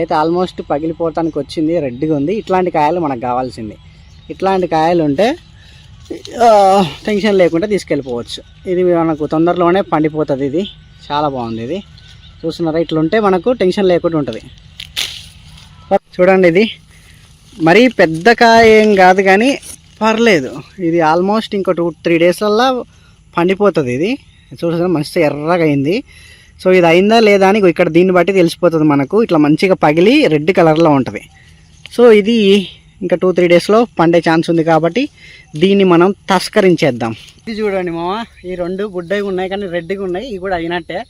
అయితే ఆల్మోస్ట్ పగిలిపోవటానికి వచ్చింది రెడ్గా ఉంది. ఇట్లాంటి కాయలు మనకు కావాల్సింది. ఇట్లాంటి కాయలు ఉంటే టెన్షన్ లేకుండా తీసుకెళ్ళిపోవచ్చు. ఇది మనకు తొందరలోనే పండిపోతుంది ఇది. చాలా బాగుంది ఇది. చూస్తున్నారా ఇట్లుంటే ఉంటే మనకు టెన్షన్ లేకుండా ఉంటుంది. చూడండి ఇది. మరీ పెద్ద కాయ ఏం కాదు కానీ పర్లేదు. ఇది ఆల్మోస్ట్ ఇంకో టూ త్రీ డేస్లల్లో పండిపోతుంది ఇది. చూసారా మంచిగా ఎర్రగా అయింది. సో ఇది అయిందా లేదా అని ఇక్కడ దీన్ని బట్టి తెలిసిపోతుంది మనకు. ఇట్లా మంచిగా పగిలి రెడ్ కలర్లో ఉంటుంది. సో ఇది ఇంకా టూ త్రీ డేస్లో పండే ఛాన్స్ ఉంది కాబట్టి దీన్ని మనం తస్కరించేద్దాం. ఇది చూడండి మామ ఈ రెండు గుడ్డగా ఉన్నాయి కానీ రెడ్గా ఉన్నాయి. ఇవి కూడా అయినట్టే.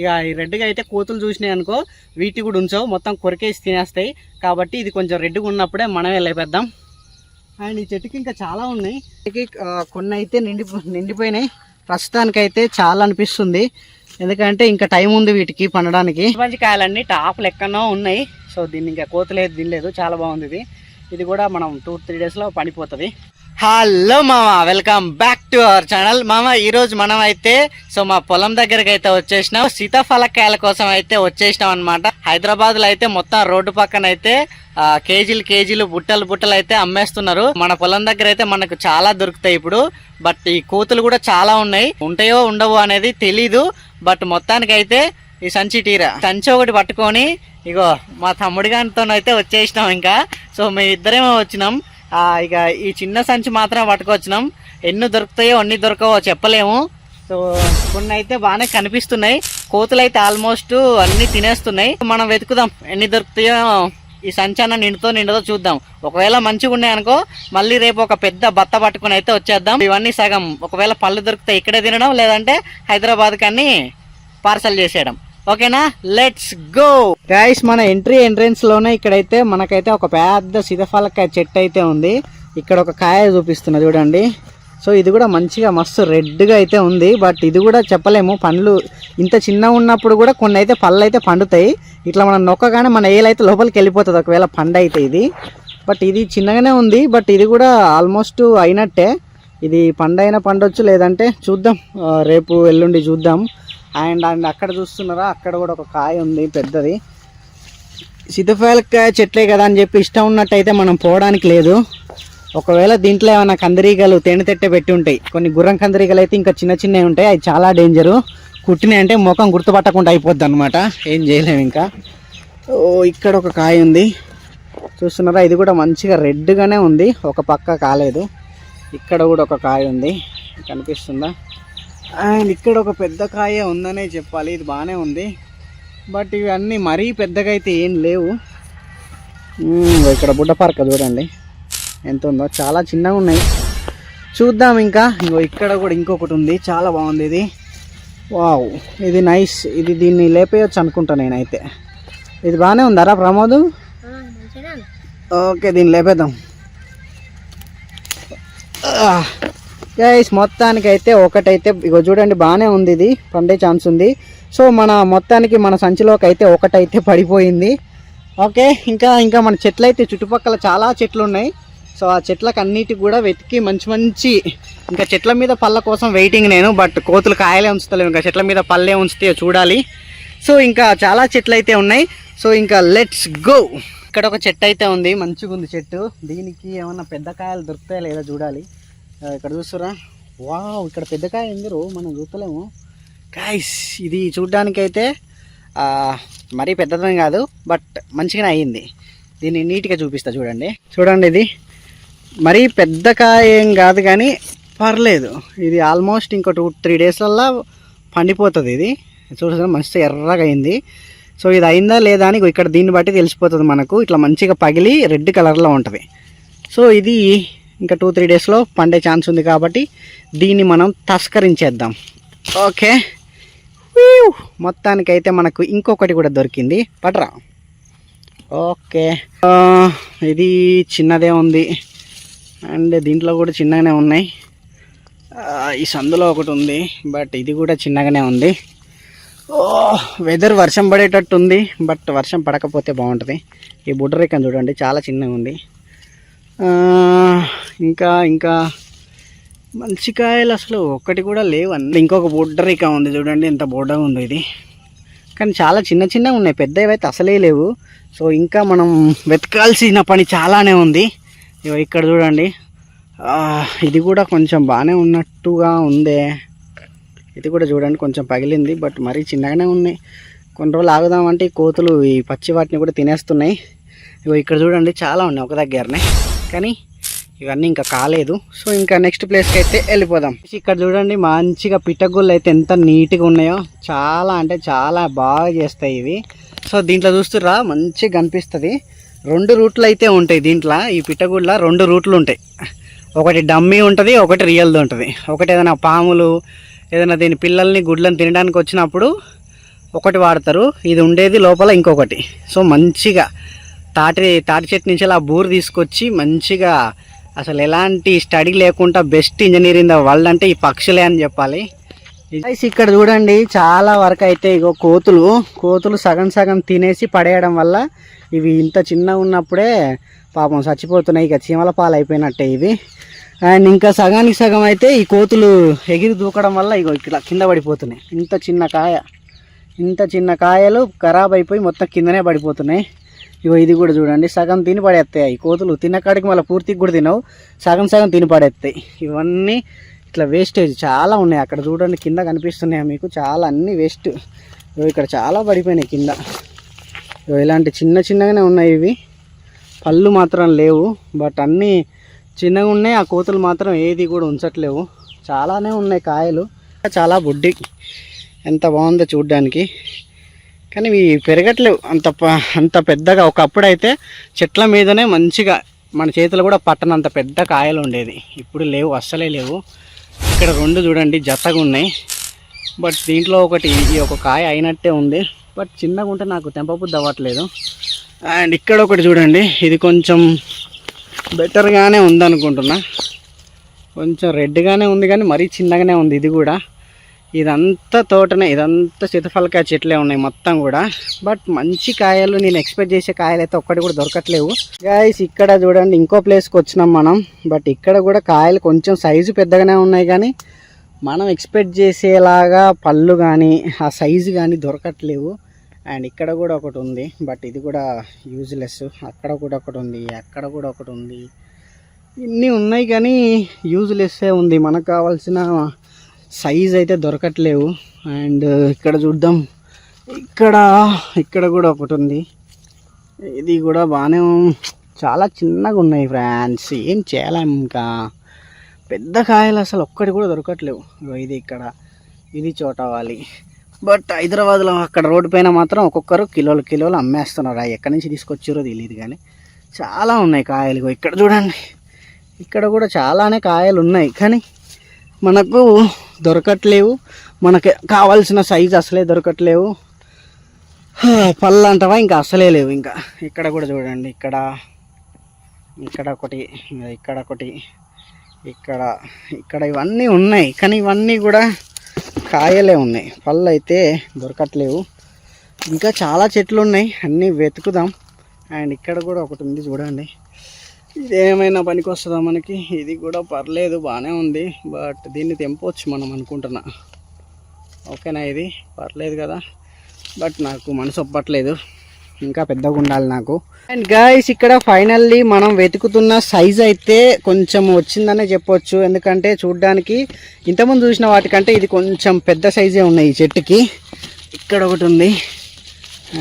ఇక ఈ రెడ్గా అయితే కోతులు చూసినాయి అనుకో వీటి కూడా ఉంచవు. మొత్తం కొరికేసి తినేస్తాయి. కాబట్టి ఇది కొంచెం రెడ్గా ఉన్నప్పుడే మనమే లేపేద్దాం. అండ్ ఈ చెట్టుకి ఇంకా చాలా ఉన్నాయి. కొన్ని అయితే నిండి నిండిపోయినాయి. ప్రస్తుతానికైతే చాలా అనిపిస్తుంది. ఎందుకంటే ఇంకా టైం ఉంది వీటికి పండడానికి. మంచి కాయలన్నీ టాప్లు ఎక్కడో ఉన్నాయి. సో దీన్ని ఇంకా కోతలేదు తినలేదు చాలా బాగుంది ఇది. ఇది కూడా మనం టూ త్రీ డేస్లో పడిపోతుంది. హలో మామ welcome back to our channel. మామ ఈరోజు మనం అయితే సో మా పొలం దగ్గరికి అయితే వచ్చేసినాం. సీతాఫలకాయల కోసం అయితే వచ్చేసినాం అనమాట హైదరాబాద్లో అయితే మొత్తం రోడ్డు పక్కన అయితే కేజీలు కేజీలు బుట్టలు బుట్టలు అయితే అమ్మేస్తున్నారు. మన పొలం దగ్గర అయితే మనకు చాలా దొరుకుతాయి ఇప్పుడు. బట్ ఈ కోతులు కూడా చాలా ఉన్నాయి. ఉంటాయో ఉండవో అనేది తెలీదు. బట్ మొత్తానికి అయితే ఈ సంచి టీరా సంచి ఒకటి పట్టుకొని ఇగో మా తమ్ముడి గారితో అయితే వచ్చేసినాం ఇంకా. సో మేము ఇద్దరేమో వచ్చినాం. ఇక ఈ చిన్న సంచి మాత్రం పట్టుకొచ్చినాం. ఎన్ని దొరుకుతాయో అన్ని దొరకవో చెప్పలేము. సో కొన్ని అయితే బాగానే కనిపిస్తున్నాయి. కోతులు అయితే ఆల్మోస్ట్ అన్ని తినేస్తున్నాయి. మనం వెతుకుదాం ఎన్ని దొరుకుతాయో ఈ సంచాన నిండుతో నిండుతో చూద్దాం. ఒకవేళ మంచిగా ఉన్నాయి అనుకో మళ్ళీ రేపు ఒక పెద్ద బత్త పట్టుకుని అయితే వచ్చేద్దాం. ఇవన్నీ సగం. ఒకవేళ పళ్ళు దొరికితే ఇక్కడే తినడం లేదంటే హైదరాబాద్ కన్నీ పార్సల్ చేసేయడం. ఓకేనా? లెట్స్ గో గైస్ మన ఎంట్రీ ఎంట్రెన్స్లోనే ఇక్కడైతే మనకైతే ఒక పెద్ద సీతాఫలకాయ చెట్టు అయితే ఉంది. ఇక్కడ ఒక కాయ చూపిస్తున్నా చూడండి. సో ఇది కూడా మంచిగా మస్తు రెడ్గా అయితే ఉంది. బట్ ఇది కూడా చెప్పలేము. పండ్లు ఇంత చిన్న ఉన్నప్పుడు కూడా కొన్ని అయితే పళ్ళు అయితే పండుతాయి. ఇట్లా మనం నొక్కగానే మన ఏలైతే లోపలికి వెళ్ళిపోతుంది. ఒకవేళ పండు అయితే ఇది. బట్ ఇది చిన్నగానే ఉంది. బట్ ఇది కూడా ఆల్మోస్ట్ అయినట్టే. ఇది పండైన పండొచ్చు లేదంటే చూద్దాం. రేపు ఎల్లుండి చూద్దాం. అండ్ అండ్ అక్కడ చూస్తున్నారా? అక్కడ కూడా ఒక కాయ ఉంది పెద్దది. సీతాఫలకాయ చెట్లే కదా అని చెప్పి ఇష్టం ఉన్నట్టయితే మనం పోవడానికి లేదు. ఒకవేళ దీంట్లో ఏమైనా కందిరీగలు తేనెతెట్టే పెట్టి ఉంటాయి. కొన్ని గుర్రం కందిరీగలు అయితే ఇంకా చిన్న చిన్నవి ఉంటాయి. అవి చాలా డేంజరు కుట్టినాయి అంటే ముఖం గుర్తుపట్టకుండా అయిపోద్ది అనమాట ఏం చేయలేము ఇంకా. ఓ ఇక్కడ ఒక కాయ ఉంది. చూస్తున్నారా? ఇది కూడా మంచిగా రెడ్గానే ఉంది. ఒక పక్క కాలేదు. ఇక్కడ కూడా ఒక కాయ ఉంది. కనిపిస్తుందా? అండ్ ఇక్కడ ఒక పెద్ద కాయ ఉందనే చెప్పాలి. ఇది బాగానే ఉంది. బట్ ఇవన్నీ మరీ పెద్దగా అయితే ఏం లేవు. ఇక్కడ బుడ్డ పార్క్ చూడండి. ఎంత ఉందో. చాలా చిన్నగా ఉన్నాయి. చూద్దాం ఇంకా. ఇంకో ఇక్కడ కూడా ఇంకొకటి ఉంది. చాలా బాగుంది ఇది. వావ్ ఇది నైస్. ఇది దీన్ని లేపేయచ్చు అనుకుంటా నేనైతే. ఇది బాగానే ఉందారా ప్రమోద్? ఓకే దీన్ని లేపేద్దాం. గైస్ మొత్తానికి అయితే ఒకటైతే ఇగో చూడండి బాగానే ఉంది ఇది. పండే ఛాన్స్ ఉంది. సో మన మొత్తానికి మన సంచిలోకి అయితే ఒకటైతే పడిపోయింది. ఓకే ఇంకా ఇంకా మన చెట్లు అయితే చుట్టుపక్కల చాలా చెట్లు ఉన్నాయి సో ఆ చెట్లకు అన్నిటికి కూడా వెతికి మంచి మంచి ఇంకా చెట్ల మీద పళ్ళ కోసం వెయిటింగ్ నేను బట్ కోతులు కాయలే ఉంచుతలేవు. ఇంకా చెట్ల మీద పళ్ళే ఉంచితే చూడాలి. సో ఇంకా చాలా చెట్లు అయితే ఉన్నాయి. సో ఇంకా లెట్స్ గో ఇక్కడ ఒక చెట్టు అయితే ఉంది. మంచిగా ఉంది చెట్టు. దీనికి ఏమన్నా పెద్ద కాయలు దొరుకుతాయా లేదా చూడాలి. ఇక్కడ చూస్తురా. వావ్ ఇక్కడ పెద్ద కాయ ఉంది మనం చూస్తలేము. కాయస్ ఇది చూడ్డానికి అయితే మరీ పెద్దదని కాదు బట్ మంచిగానే అయ్యింది దీన్ని నీట్గా చూపిస్తా చూడండి. చూడండి ఇది. మరీ పెద్ద కాయ ఏం కాదు కానీ పర్లేదు. ఇది ఆల్మోస్ట్ ఇంకో టూ త్రీ డేస్లల్లా పండిపోతుంది ఇది. చూసారా మంచిగా ఎర్రగా అయింది. సో ఇది అయిందా లేదా అని ఇక్కడ దీన్ని బట్టి తెలిసిపోతుంది మనకు. ఇట్లా మంచిగా పగిలి రెడ్ కలర్లో ఉంటుంది. సో ఇది ఇంకా టూ త్రీ డేస్లో పండే ఛాన్స్ ఉంది కాబట్టి దీన్ని మనం తస్కరించేద్దాం. ఓకే. మొత్తానికైతే మనకు ఇంకొకటి కూడా దొరికింది. పట్రా. ఓకే. ఇది చిన్నదే ఉంది. అండ్ దీంట్లో కూడా చిన్నగానే ఉన్నాయి. ఈ సందులో ఒకటి ఉంది బట్ ఇది కూడా చిన్నగానే ఉంది. ఓ వెదర్ వర్షం పడేటట్టు ఉంది బట్ వర్షం పడకపోతే బాగుంటుంది. ఈ బుడ్డరికం చూడండి చాలా చిన్నగా ఉంది. ఇంకా ఇంకా. మంచి కాయలు అసలు ఒక్కటి కూడా లేవు ఇంకొక ఇంకొక ఇక ఉంది చూడండి ఎంత బోర్డర్ ఉందో ఇది. కానీ చాలా చిన్న చిన్నగా ఉన్నాయి పెద్దవి అయితే అసలే లేవు. సో ఇంకా మనం వెతకాల్సిన పని చాలానే ఉంది. ఇగో ఇక్కడ చూడండి. ఇది కూడా కొంచెం బాగానే ఉన్నట్టుగా ఉందే. ఇది కూడా చూడండి కొంచెం పగిలింది బట్ మరీ చిన్నగానే ఉన్నాయి. కొన్ని రోజులు ఆగుదామంటే కోతులు ఈ పచ్చి వాటిని కూడా తినేస్తున్నాయి. ఇగో ఇక్కడ చూడండి చాలా ఉన్నాయి ఒక దగ్గరనే. కానీ ఇవన్నీ ఇంకా కాలేదు. సో ఇంకా నెక్స్ట్ ప్లేస్కి అయితే వెళ్ళిపోదాం. ఇక్కడ చూడండి మంచిగా పిట్టగుళ్ళు అయితే ఎంత నీట్గా ఉన్నాయో. చాలా అంటే చాలా బాగా చేస్తాయి ఇవి. సో దీంట్లో చూస్తురా మంచిగా కనిపిస్తుంది. రెండు రూట్లు అయితే ఉంటాయి దీంట్లో. ఈ పిట్టగుళ్ళ రెండు రూట్లు ఉంటాయి. ఒకటి డమ్మీ ఉంటుంది ఒకటి రియల్ది ఉంటుంది. ఒకటి ఏదైనా పాములు ఏదైనా దీని పిల్లల్ని గుడ్లను తినడానికి వచ్చినప్పుడు ఒకటి వాడతారు. ఇది ఉండేది లోపల ఇంకొకటి. సో మంచిగా తాటి తాటి చెట్టు నుంచి అలా బూరు తీసుకొచ్చి మంచిగా అసలు ఎలాంటి స్టడీ లేకుండా best engineer in the world అంటే ఈ పక్షులే అని చెప్పాలి. ఇక్కడ చూడండి చాలా వరకు అయితే ఇగో కోతులు కోతులు సగం సగం తినేసి పడేయడం వల్ల ఇవి ఇంత చిన్నగా ఉన్నప్పుడే పాపం చచ్చిపోతున్నాయి ఇక చీమల పాలు అయిపోయినట్టే ఇవి. అండ్ ఇంకా సగానికి సగం అయితే ఈ కోతులు ఎగిరి దూకడం వల్ల ఇగో ఇట్లా కింద పడిపోతున్నాయి. ఇంత చిన్న కాయ ఇంత చిన్న కాయలు ఖరాబ్ అయిపోయి మొత్తం కిందనే పడిపోతున్నాయి. ఇగో ఇది కూడా చూడండి సగం తిని పడేస్తాయి. కోతులు తిన్నకాడికి మళ్ళీ పూర్తిగా కూడా తినవు. సగం సగం తిని పడేస్తాయి. ఇవన్నీ ఇట్లా వేస్టేజ్ చాలా ఉన్నాయి. అక్కడ చూడండి కింద కనిపిస్తున్నాయి మీకు? చాలా అన్ని వేస్ట్ ఇగో ఇక్కడ చాలా పడిపోయినాయి కింద. ఇగో ఇలాంటి చిన్న చిన్నగానే ఉన్నాయి ఇవి. పళ్ళు మాత్రం లేవు. బట్ అన్నీ చిన్నగా ఉన్నాయి. ఆ కోతులు మాత్రం ఏది కూడా ఉంచట్లేవు. చాలానే ఉన్నాయి కాయలు. చాలా బుడ్డి. ఎంత బాగుందో చూడ్డానికి. కానీ ఇవి పెరగట్లేవు. అంత ప- అంత పెద్దగా ఒకప్పుడు అయితే చెట్ల మీదనే మంచిగా మన చేతులు కూడా పట్టనంత పెద్ద కాయలు ఉండేది. ఇప్పుడు లేవు అస్సలే లేవు. ఇక్కడ రెండు చూడండి జతగా ఉన్నాయి. బట్ దీంట్లో ఒకటి ఇది ఒక కాయ అయినట్టే ఉంది. బట్ చిన్నగా ఉంటే నాకు తెంపబుద్ధి అవ్వట్లేదు. అండ్ ఇక్కడ ఒకటి చూడండి ఇది కొంచెం బెటర్గానే ఉందనుకుంటున్నా. కొంచెం రెడ్గానే ఉంది కానీ మరీ చిన్నగానే ఉంది ఇది కూడా. ఇదంతా తోటనే ఇదంతా సీతఫలకాయ చెట్లే ఉన్నాయి మొత్తం కూడా. బట్ మంచి కాయలు నేను ఎక్స్పెక్ట్ చేసే కాయలు అయితే ఒక్కటి కూడా దొరకట్లేవు. గాయస్ ఇక్కడ చూడండి ఇంకో ప్లేస్కి వచ్చినాం మనం. బట్ ఇక్కడ కూడా కాయలు కొంచెం సైజు పెద్దగానే ఉన్నాయి కానీ మనం ఎక్స్పెక్ట్ చేసేలాగా పళ్ళు కానీ ఆ సైజు కానీ దొరకట్లేవు. అండ్ ఇక్కడ కూడా ఒకటి ఉంది బట్ ఇది కూడా యూజ్లెస్ అక్కడ కూడా ఒకటి ఉంది అక్కడ కూడా ఒకటి ఉంది. ఇన్ని ఉన్నాయి కానీ యూజ్లెస్సే ఉంది. మనకు కావాల్సిన సైజ్ అయితే దొరకట్లేవు. అండ్ ఇక్కడ చూద్దాం. ఇక్కడ ఇక్కడ కూడా ఒకటి ఉంది. ఇది కూడా బాగానే చాలా చిన్నగా ఉన్నాయి ఫ్రాన్స్ ఏం చేయలేం ఇంకా? పెద్ద కాయలు అసలు ఒక్కటి కూడా దొరకట్లేవు. ఇది ఇక్కడ. ఇది చోటవాలి. బట్ హైదరాబాద్లో అక్కడ రోడ్డు పైన మాత్రం ఒక్కొక్కరు కిలోలు కిలోలు అమ్మేస్తున్నారు. అవి ఎక్కడి నుంచి తీసుకొచ్చారో తెలియదు కానీ చాలా ఉన్నాయి కాయలు ఇక్కడ చూడండి. ఇక్కడ కూడా చాలానే కాయలు ఉన్నాయి. కానీ మనకు దొరకట్లేవు. మనకి కావాల్సిన సైజు అసలే దొరకట్లేవు. పళ్ళు అంటవా ఇంకా అసలే లేవు ఇంకా. ఇక్కడ కూడా చూడండి ఇక్కడ. ఇక్కడ ఒకటి ఇక్కడ ఒకటి ఇక్కడ. ఇక్కడ ఇవన్నీ ఉన్నాయి కానీ ఇవన్నీ కూడా కాయలే ఉన్నాయి. పళ్ళు అయితే దొరకట్లేవు. ఇంకా చాలా చెట్లు ఉన్నాయి అన్నీ వెతుకుదాం. అండ్ ఇక్కడ కూడా ఒకటి ఉంది చూడండి. ఇది ఏమైనా పనికి వస్తుందా మనకి? ఇది కూడా పర్లేదు బాగానే ఉంది. బట్ దీన్ని తెంపవచ్చు మనం అనుకుంటున్నా. ఓకేనా ఇది? పర్లేదు కదా. బట్ నాకు మనసు ఒప్పట్లేదు. ఇంకా పెద్దగా ఉండాలి నాకు. అండ్ గాయస్ ఇక్కడ ఫైనల్లీ మనం వెతుకుతున్న సైజ్ అయితే కొంచెం వచ్చిందనే చెప్పొచ్చు. ఎందుకంటే చూడ్డానికి ఇంతకుముందు చూసిన వాటికంటే ఇది కొంచెం పెద్ద సైజే ఉన్నాయి ఈ చెట్టుకి. ఇక్కడ ఒకటి ఉంది.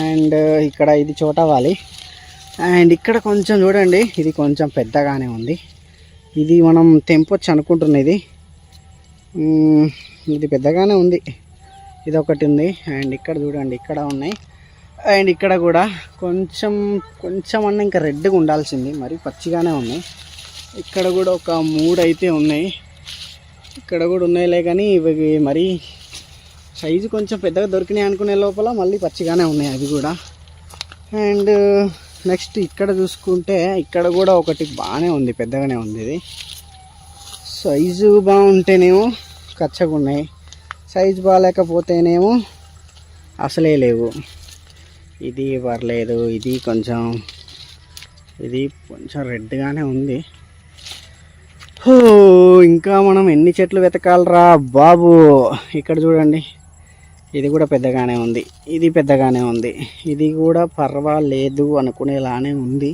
అండ్ uh, ఇక్కడ ఇది చోటవాలి అండ్ ఇక్కడ కొంచెం చూడండి ఇది కొంచెం పెద్దగానే ఉంది. ఇది మనం తెంపొచ్చు అనుకుంటున్నది. ఇది ఇది పెద్దగానే ఉంది. ఇది ఒకటి ఉంది. అండ్ ఇక్కడ చూడండి ఇక్కడ ఉన్నాయి. అండ్ ఇక్కడ కూడా కొంచెం కొంచెం అన్న ఇంకా రెడ్గా ఉండాల్సింది. మరి పచ్చిగానే ఉన్నాయి. ఇక్కడ కూడా ఒక మూడు అయితే ఉన్నాయి. ఇక్కడ కూడా ఉన్నాయిలే కానీ ఇవి మరి సైజు కొంచెం పెద్దగా దొరికినాయి అనుకునే లోపల మళ్ళీ పచ్చిగానే ఉన్నాయి అవి కూడా. అండ్ నెక్స్ట్ ఇక్కడ చూసుకుంటే ఇక్కడ కూడా ఒకటి బాగానే ఉంది పెద్దగానే ఉంది ఇది. సైజు బాగుంటేనేమో కచ్చగా ఉన్నాయి సైజు బాగాలేకపోతేనేమో అసలే లేవు. ఇది పర్లేదు ఇది కొంచెం ఇది కొంచెం రెడ్గానే ఉంది. ఇంకా మనం ఎన్ని చెట్లు వెతకాలరా బాబు? ఇక్కడ చూడండి. ఇది కూడా పెద్దగానే ఉంది. ఇది పెద్దగానే ఉంది. ఇది కూడా పర్వాలేదు అనుకునేలానే ఉంది.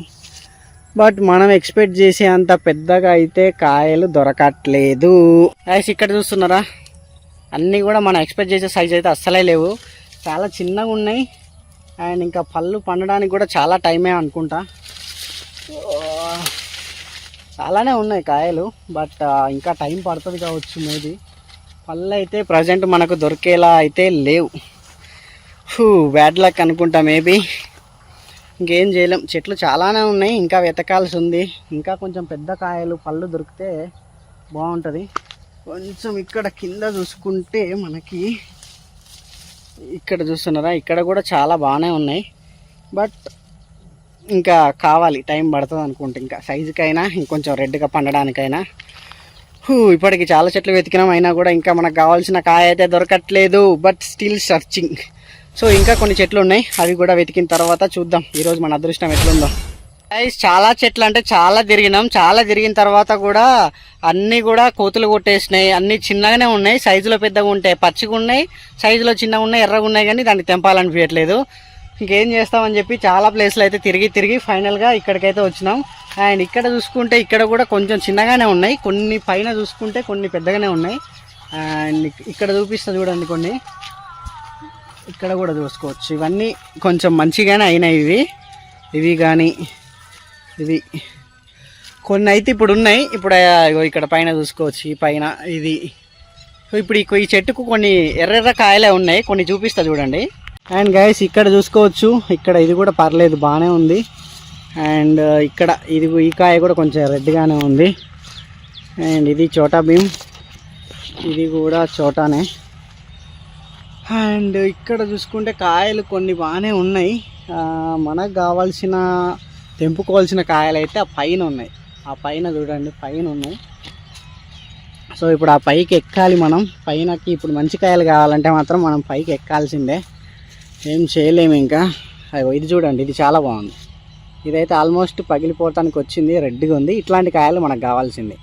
బట్ మనం ఎక్స్పెక్ట్ చేసే అంత పెద్దగా అయితే కాయలు దొరకట్లేదు. గైస్ ఇక్కడ చూస్తున్నారా? అన్నీ కూడా మనం ఎక్స్పెక్ట్ చేసే సైజ్ అయితే అస్సలే లేవు. చాలా చిన్నగా ఉన్నాయి. అండ్ ఇంకా పళ్ళు పండడానికి కూడా చాలా టైమే అనుకుంటా. చాలానే ఉన్నాయి కాయలు. బట్ ఇంకా టైం పడుతుంది కావచ్చు మేబీ పళ్ళు అయితే ప్రజెంట్ మనకు దొరికేలా అయితే లేవు. బ్యాడ్ లక్ అనుకుంటా మేబీ. ఇంకేం చేయలేం. చెట్లు చాలానే ఉన్నాయి. ఇంకా వెతకాల్సి ఉంది. ఇంకా కొంచెం పెద్ద కాయలు పళ్ళు దొరికితే బాగుంటుంది. కొంచెం ఇక్కడ కింద చూసుకుంటే మనకి ఇక్కడ చూస్తున్నారా? ఇక్కడ కూడా చాలా బాగానే ఉన్నాయి. బట్ ఇంకా కావాలి. టైం పడుతుంది అనుకుంటే. ఇంకా సైజుకైనా ఇంకొంచెం రెడ్గా పండడానికైనా. ఇప్పటికి చాలా చెట్లు వెతికినాం అయినా కూడా ఇంకా మనకు కావాల్సిన కాయ అయితే దొరకట్లేదు. బట్ స్టిల్ సర్చింగ్ సో ఇంకా కొన్ని చెట్లు ఉన్నాయి అవి కూడా వెతికిన తర్వాత చూద్దాం. ఈరోజు మన అదృష్టం ఎట్లుందో. గైస్ చాలా చెట్లు అంటే చాలా తిరిగినాం. చాలా తిరిగిన తర్వాత కూడా అన్నీ కూడా కోతులు కొట్టేసినాయి. అన్నీ చిన్నగానే ఉన్నాయి. సైజులో పెద్దగా ఉంటాయి. పచ్చిగా ఉన్నాయి. సైజులో చిన్నగా ఉన్నాయి. ఎర్రగా ఉన్నాయి. కానీ దాన్ని తెంపాలనిపించట్లేదు. ఇంకేం చేస్తామని చెప్పి చాలా ప్లేస్లు అయితే తిరిగి తిరిగి ఫైనల్గా ఇక్కడికైతే వచ్చినాం. అండ్ ఇక్కడ చూసుకుంటే ఇక్కడ కూడా కొంచెం చిన్నగానే ఉన్నాయి. కొన్ని పైన చూసుకుంటే కొన్ని పెద్దగానే ఉన్నాయి. అండ్ ఇక్కడ చూపిస్తుంది చూడండి కొన్ని. ఇక్కడ కూడా చూసుకోవచ్చు. ఇవన్నీ కొంచెం మంచిగానే అయినాయి ఇవి. ఇవి కానీ ఇవి. కొన్ని అయితే ఇప్పుడు ఉన్నాయి. ఇప్పుడు ఇక్కడ పైన చూసుకోవచ్చు. ఈ పైన ఇది. సో ఇప్పుడు ఈ ఈ చెట్టుకు కొన్ని ఎర్రెర్ర కాయలే ఉన్నాయి. కొన్ని చూపిస్తా చూడండి. అండ్ గైస్ ఇక్కడ చూసుకోవచ్చు. ఇక్కడ ఇది కూడా పర్లేదు బాగానే ఉంది. అండ్ uh, ఇక్కడ ఇది ఈ కాయ కూడా కొంచెం రెడ్గానే ఉంది. అండ్ ఇది చోటా భీమ్. ఇది కూడా చోటానే. అండ్ ఇక్కడ చూసుకుంటే కాయలు కొన్ని బాగానే ఉన్నాయి. మనకు కావాల్సిన తెంపుకోవాల్సిన కాయలు అయితే ఆ పైన ఉన్నాయి. ఆ పైన చూడండి పైన ఉన్నాయి. సో ఇప్పుడు ఆ పైకి ఎక్కాలి మనం. పైనకి ఇప్పుడు మంచి కాయలు కావాలంటే మాత్రం మనం పైకి ఎక్కాల్సిందే. ఏం చేయలేము ఇంకా. అయ్యో ఇది చూడండి ఇది చాలా బాగుంది. ఇదైతే ఆల్మోస్ట్ పగిలిపోవటానికి వచ్చింది రెడ్గా ఉంది. ఇట్లాంటి కాయలు మనకు కావాల్సింది.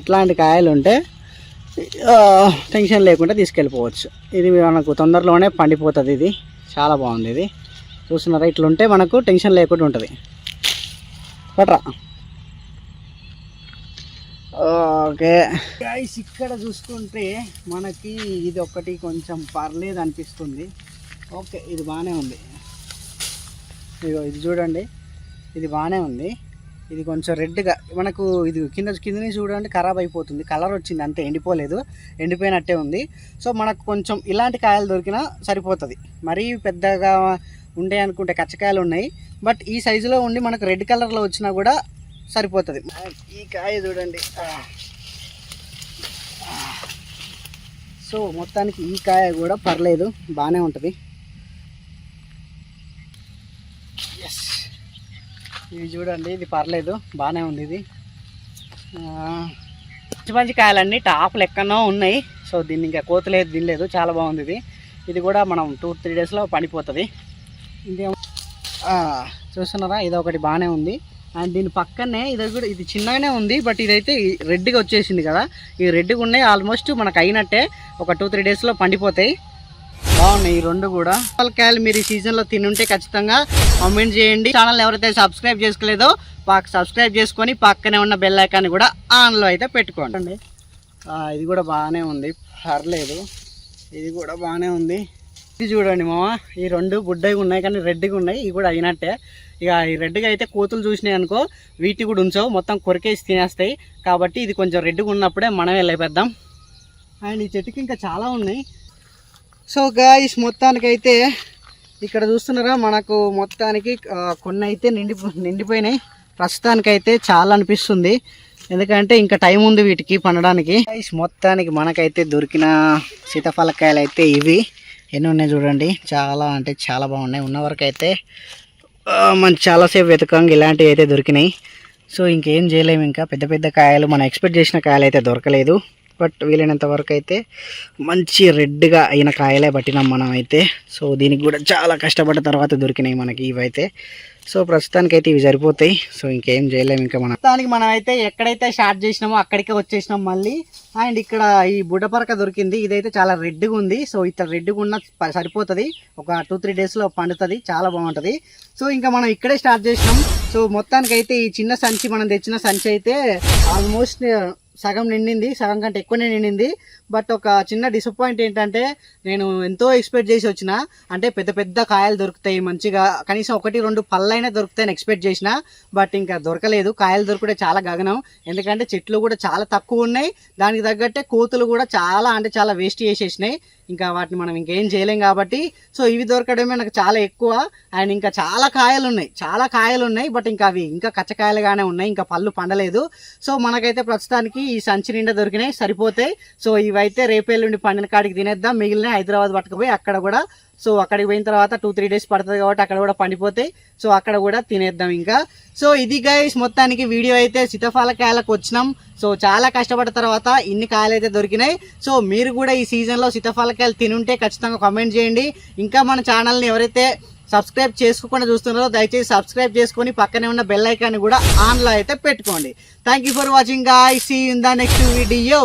ఇట్లాంటి కాయలు ఉంటే టెన్షన్ లేకుండా తీసుకెళ్ళిపోవచ్చు. ఇది మనకు తొందరలోనే పండిపోతుంది ఇది. చాలా బాగుంది ఇది. చూస్తున్నారా ఇట్లుంటే మనకు టెన్షన్ లేకుండా ఉంటుంది. పట్రా. ఓకే. ఇక్కడ చూసుకుంటే మనకి ఇది ఒకటి కొంచెం పర్లేదు అనిపిస్తుంది. ఓకే ఇది బాగానే ఉంది. ఇదిగో ఇది చూడండి. ఇది బాగానే ఉంది. ఇది కొంచెం రెడ్గా మనకు ఇది కింద కింద నుంచి చూడండి ఖరాబ్ అయిపోతుంది. కలర్ వచ్చింది అంతే ఎండిపోలేదు. ఎండిపోయినట్టే ఉంది. సో మనకు కొంచెం ఇలాంటి కాయలు దొరికినా సరిపోతుంది. మరీ పెద్దగా ఉండే అనుకుంటే కచ్చకాయలు ఉన్నాయి. బట్ ఈ సైజులో ఉండి మనకు రెడ్ కలర్లో వచ్చినా కూడా సరిపోతుంది. ఈ కాయ చూడండి. సో మొత్తానికి ఈ కాయ కూడా పర్లేదు బాగానే ఉంటుంది. ఇది చూడండి ఇది పర్లేదు బాగానే ఉంది ఇది. మంచి మంచి కాయలన్నీ టాప్లు ఎక్కడో ఉన్నాయి. సో దీన్ని ఇంకా కోతలేదు తినలేదు చాలా బాగుంది ఇది. ఇది కూడా మనం టూ త్రీ డేస్లో పడిపోతుంది. ఇంకేం చూస్తున్నారా? ఇది ఒకటి బాగానే ఉంది. అండ్ దీని పక్కనే ఇది కూడా ఇది చిన్నగానే ఉంది బట్ ఇదైతే రెడ్గా వచ్చేసింది కదా. ఈ రెడ్గా ఉన్నాయి ఆల్మోస్ట్ మనకు అయినట్టే ఒక టూ త్రీ డేస్లో పండిపోతాయి. బాగున్నాయి ఈ రెండు కూడా. కాయలు మీరు ఈ సీజన్లో తినుంటే ఖచ్చితంగా కామెంట్ చేయండి. ఛానల్ ఎవరైతే సబ్స్క్రైబ్ చేసుకోలేదో పాక్ సబ్స్క్రైబ్ చేసుకొని పక్కనే ఉన్న బెల్ ఐకాన్ కూడా ఆన్లో అయితే పెట్టుకోండి. ఇది కూడా బాగానే ఉంది. పర్లేదు. ఇది కూడా బాగానే ఉంది. ఇది చూడండి మామ ఈ రెండు బుడ్డగా ఉన్నాయి కానీ రెడ్గా ఉన్నాయి. ఇవి కూడా అయినట్టే. ఇక ఈ రెడ్గా అయితే కోతులు చూసినాయి అనుకో వీటి కూడా ఉంచవు. మొత్తం కొరికేసి తినేస్తాయి. కాబట్టి ఇది కొంచెం రెడ్గా ఉన్నప్పుడే మనమే వెళ్ళిపోద్దాం అండ్ ఈ చెట్టుకి ఇంకా చాలా ఉన్నాయి. సో గాయస్ మొత్తానికైతే ఇక్కడ చూస్తున్నారా మనకు మొత్తానికి కొన్ని అయితే నిండి నిండిపోయినాయి. ప్రస్తుతానికైతే చాలా అనిపిస్తుంది. ఎందుకంటే ఇంకా టైం ఉంది వీటికి పండడానికి. గాయస్ మొత్తానికి మనకైతే దొరికిన సీతాఫలకాయలు అయితే ఇవి. ఎన్ని ఉన్నాయి చూడండి. చాలా అంటే చాలా బాగున్నాయి. ఉన్న వరకు అయితే ఆ, చాలాసేపు వెతకంగా ఇలాంటివి అయితే దొరికినాయి. సో ఇంకేం చేయలేము ఇంకా. పెద్ద పెద్ద కాయలు మనం ఎక్స్పెక్ట్ చేసిన కాయలు అయితే దొరకలేదు. బట్ వీలైనంత వరకు అయితే మంచి రెడ్గా అయిన కాయలే పట్టినాం మనం అయితే. సో దీనికి కూడా చాలా కష్టపడ్డ తర్వాత దొరికినాయి మనకి ఇవైతే. సో ప్రస్తుతానికి అయితే ఇవి సరిపోతాయి. సో ఇంకేం చేయలేము ఇంకా మనం. ప్రస్తుతానికి మనం అయితే ఎక్కడైతే స్టార్ట్ చేసినామో అక్కడికే వచ్చేసినాం మళ్ళీ. అండ్ ఇక్కడ ఈ బుడ్డపరక దొరికింది. ఇదైతే చాలా రెడ్గా ఉంది. సో ఇతర రెడ్గా ఉన్న సరిపోతుంది. ఒక టూ త్రీ డేస్లో పండుతుంది. చాలా బాగుంటుంది. సో ఇంకా మనం ఇక్కడే స్టార్ట్ చేసినాం. సో మొత్తానికి అయితే ఈ చిన్న సంచి మనం తెచ్చిన సంచి అయితే ఆల్మోస్ట్ సగం నిండింది సగం కంటే ఎక్కువనే నిండింది. బట్ ఒక చిన్న డిసప్పాయింట్ ఏంటంటే నేను ఎంతో ఎక్స్పెక్ట్ చేసి వచ్చిన అంటే పెద్ద పెద్ద కాయలు దొరుకుతాయి మంచిగా కనీసం ఒకటి రెండు పళ్ళైనా దొరుకుతాయని ఎక్స్పెక్ట్ చేసిన బట్ ఇంకా దొరకలేదు. కాయలు దొరకడే చాలా గగనం. ఎందుకంటే చెట్లు కూడా చాలా తక్కువ ఉన్నాయి. దానికి తగ్గట్టే కోతులు కూడా చాలా అంటే చాలా వేస్ట్ చేసేసినాయి. ఇంకా వాటిని మనం ఇంకేం చేయలేం కాబట్టి సో ఇవి దొరకడమే నాకు చాలా ఎక్కువ. అండ్ ఇంకా చాలా కాయలు ఉన్నాయి చాలా కాయలు ఉన్నాయి బట్ ఇంకా అవి ఇంకా కచ్చకాయలుగానే ఉన్నాయి ఇంకా పళ్ళు పండలేదు. సో మనకైతే ప్రస్తుతానికి ఈ సంచి నిండా దొరికినాయి సరిపోతాయి. సో ఇవైతే రేపేళ్ళుండి పండిన కాడికి తినేద్దాం మిగిలిన హైదరాబాద్ పట్టుకుపోయి అక్కడ కూడా సో అక్కడికి పోయిన తర్వాత టూ త్రీ డేస్ పడుతుంది కాబట్టి అక్కడ కూడా పండిపోతాయి సో అక్కడ కూడా తినేద్దాం ఇంకా. సో ఇది గైస్ మొత్తానికి వీడియో అయితే సీతాఫల కాయలకు వచ్చినాం. సో చాలా కష్టపడిన తర్వాత ఇన్ని కాయలు అయితే దొరికినాయి. సో మీరు కూడా ఈ సీజన్లో సీతాఫల కాయలు తినుంటే ఖచ్చితంగా కామెంట్ చేయండి. ఇంకా మన ఛానల్ని ఎవరైతే సబ్స్క్రైబ్ చేసుకోకుండా చూస్తున్నారో దయచేసి సబ్స్క్రైబ్ చేసుకొని పక్కనే ఉన్న బెల్ ఐకాన్ కూడా ఆన్లో అయితే పెట్టుకోండి. Thank you for watching guy see in the next video